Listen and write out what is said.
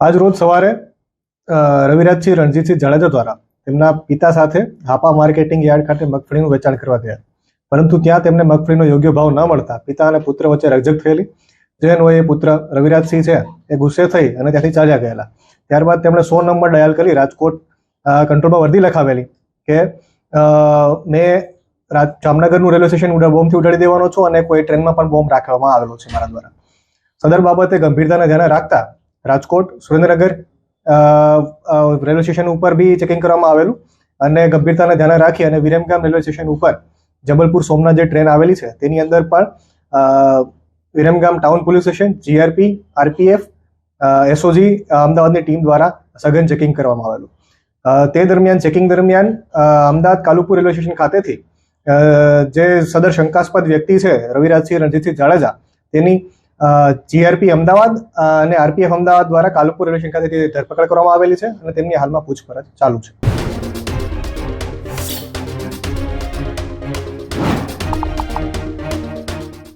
આજ રોજ સવારે રવિરાજસિંહ રણજીતસિંહ જાડેજા દ્વારા તેમના પિતા સાથે હાપા માર્કેટિંગ યાર્ડ ખાતે મગફળીનું વેચાણ કરવા ગયા. પરંતુ ત્યાં તેમને મગફળીનો યોગ્ય ભાવ ન મળતા પિતા અને પુત્ર વચ્ચે રકઝક થયેલી. જે અન્વયે પુત્ર રવિરાજસિંહ છે એ ગુસ્સે થઈ અને ત્યાંથી ચાલ્યા ગયેલા. ત્યારબાદ તેમણે સો નંબર ડાયલ કરી રાજકોટ કંટ્રોલમાં વર્દી લખાવેલી કે મેં જામનગરનું રેલવે સ્ટેશન બોમ્બથી ઉડાડી દેવાનો છું અને કોઈ ટ્રેનમાં પણ બોમ્બ રાખવામાં આવેલો છે મારા દ્વારા. સદર બાબતે ગંભીરતાને ધ્યાને રાખતા રાજકોટ, સુરેન્દ્રનગર રેલવે સ્ટેશન ઉપર બી ચેકિંગ કરવામાં આવેલું. અને ગંભીરતાને ધ્યાને રાખી અને વિરમગામ રેલવે સ્ટેશન ઉપર જબલપુર સોમનાથ જે ટ્રેન આવેલી છે, તેની અંદર પણ Viramgam town police station GRP RPF SOG અમદાવાદની ટીમ દ્વારા સઘન ચેકિંગ કરવામાં આવેલું. તે દરમિયાન ચેકિંગ દરમિયાન અમદાવાદ કાલુપુર રેલવે સ્ટેશન ખાતેથી જે સદર શંકાસ્પદ વ્યક્તિ છે રવિરાજસિંહ રણજીતસિંહ જાડેજા, તેની જીઆરપી અમદાવાદ અને આરપીએફ અમદાવાદ દ્વારા કાલુપુર રેલવે ખાતેથી ધરપકડ કરવામાં આવેલી છે અને તેમની હાલમાં પૂછપરછ ચાલુ છે.